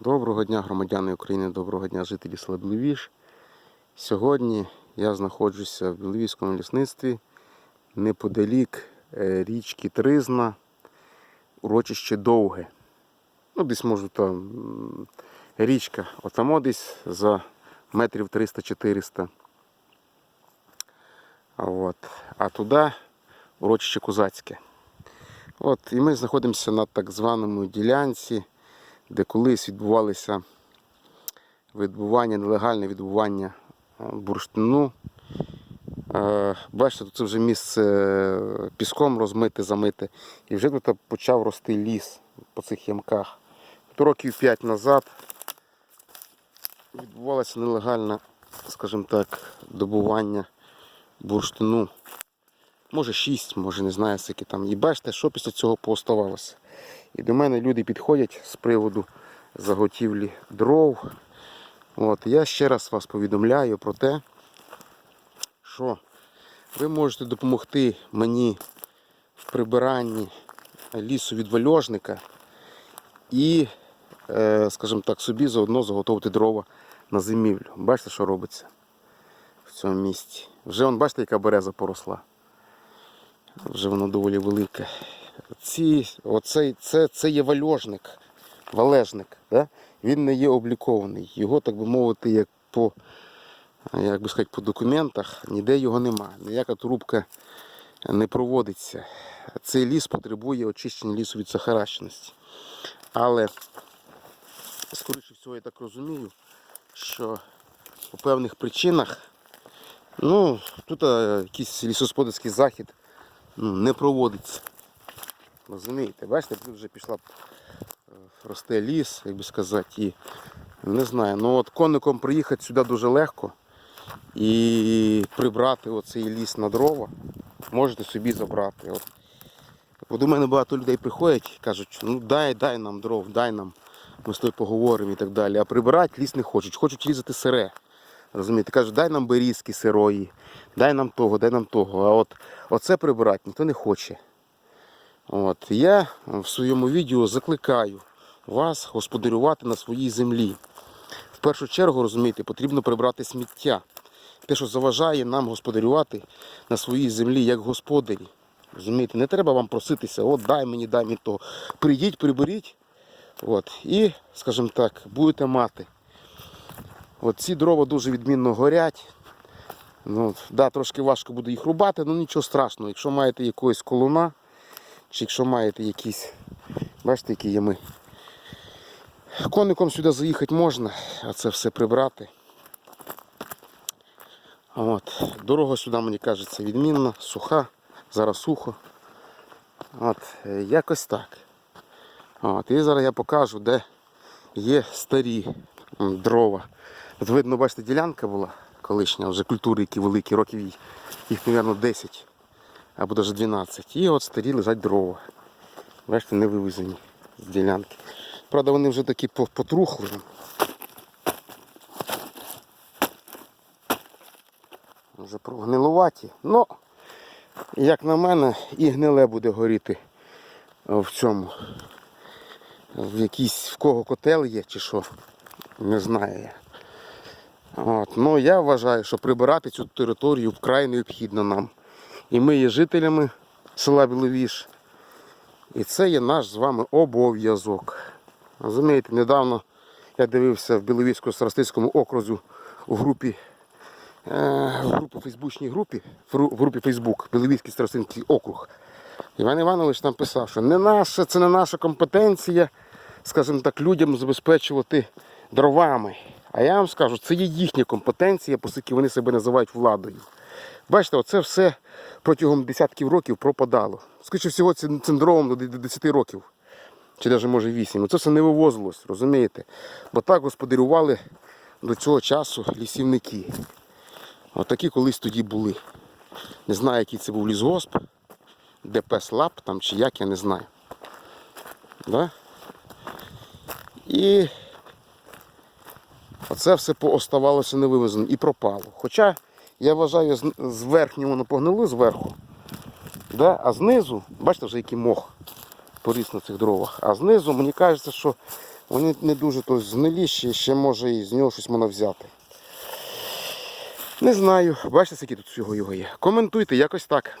Доброго дня, громадяни України, доброго дня, жителі села Біловіж. Сьогодні я знаходжуся в Біловіжському лісництві неподалік е, річки Тризна, урочище Довге. Ну, десь можу там річка, отамо десь за метрів 300-400. А От. А туди урочище Козацьке. От, і ми знаходимося на так званому ділянці де колись відбувалися відбування, нелегальне відбування е, бурштину. Е, Бачите, тут це вже місце е, піском розмите, замите. І вже тут почав рости ліс по цих ямках. Тут років 5 назад відбувалося нелегальне, скажімо так, добування бурштину. Може 6, може не знаю скільки там. І бачите, що після цього пооставалося. І до мене люди підходять з приводу заготівлі дров. От, я ще раз вас повідомляю про те, що ви можете допомогти мені в прибиранні лісу від вальожника і, е, скажімо так, собі заодно заготовити дрова на зимівлю. Бачите, що робиться в цьому місці. Вже вон, бачите, яка береза поросла. Вже воно доволі велике ці, оцей, це, це є вальожник, валежник. Да? Він не є облікований. Його, так би мовити, як по, як би сказати, по документах ніде його нема. Ніяка трубка не проводиться. Цей ліс потребує очищення лісу від сахаращеності. Але, скоріше всього, я так розумію, що по певних причинах ну, тут якийсь лісосподарський захід ну, не проводиться. Розумієте, бачите, тут вже пішла е, росте ліс, як би сказати, і не знаю. Ну от конником приїхати сюди дуже легко і прибрати оцей ліс на дрова, можете собі забрати. От. Бо мене багато людей приходять кажуть, ну дай, дай нам дров, дай нам, ми з тобою поговоримо і так далі. А прибирати ліс не хочуть, хочуть різати сире. Розумієте, кажуть, дай нам берізки сирої, дай нам того, дай нам того. А от оце прибирати ніхто не хоче. От, я в своєму відео закликаю вас господарювати на своїй землі. В першу чергу, розумієте, потрібно прибрати сміття. Те, що заважає нам господарювати на своїй землі як господарі. Розумієте, не треба вам проситися, от дай мені, дай мені того. Прийдіть, приберіть. От, і, скажімо так, будете мати. От ці дрова дуже відмінно горять. Ну, да, трошки важко буде їх рубати, але нічого страшного. Якщо маєте якогось колуна, чи якщо маєте якісь, бачите, які ями. Коником сюди заїхати можна, а це все прибрати. От. Дорога сюди, мені кажеться, відмінна, суха, зараз сухо. От. е, Якось так. От. І зараз я покажу, де є старі дрова. От видно, бачите, ділянка була колишня, вже культури, які великі, років їх, мабуть, 10 або навіть 12. І от старі лежать дрова. Бачите, не вивезені з ділянки. Правда, вони вже такі по- потрухли. Вже прогнилуваті. Ну, як на мене, і гниле буде горіти в цьому. В якійсь в кого котел є чи що. Не знаю я. От. Ну, я вважаю, що прибирати цю територію вкрай необхідно нам. І ми є жителями села Біловіж. І це є наш з вами обов'язок. Розумієте, недавно я дивився в Біловіжсько-Старостинському окрузі у групі, е, в групі, фейсбучній групі, в в групі Фейсбук, Біловіжський Старостинський округ. Іван Іванович там писав, що не наша, це не наша компетенція, скажімо так, людям забезпечувати дровами. А я вам скажу, це є їхня компетенція, оскільки вони себе називають владою. Бачите, оце все протягом десятків років пропадало. Скоріше всього, цим цим до 10 років, чи навіть може 8. Це все не вивозилось, розумієте? Бо так господарювали до цього часу лісівники. Отакі колись тоді були. Не знаю, який це був лісгосп, ДПС Лаб там чи як, я не знаю. Да? І оце все пооставалося невивезеним і пропало. Хоча я вважаю, з- верхнього воно погнило зверху, да? а знизу, бачите вже який мох поріс на цих дровах, а знизу мені кажеться, що Вони не дуже то згнилі, ще, ще може і з нього щось можна взяти. Не знаю, бачите, скільки тут всього його є. Коментуйте якось так.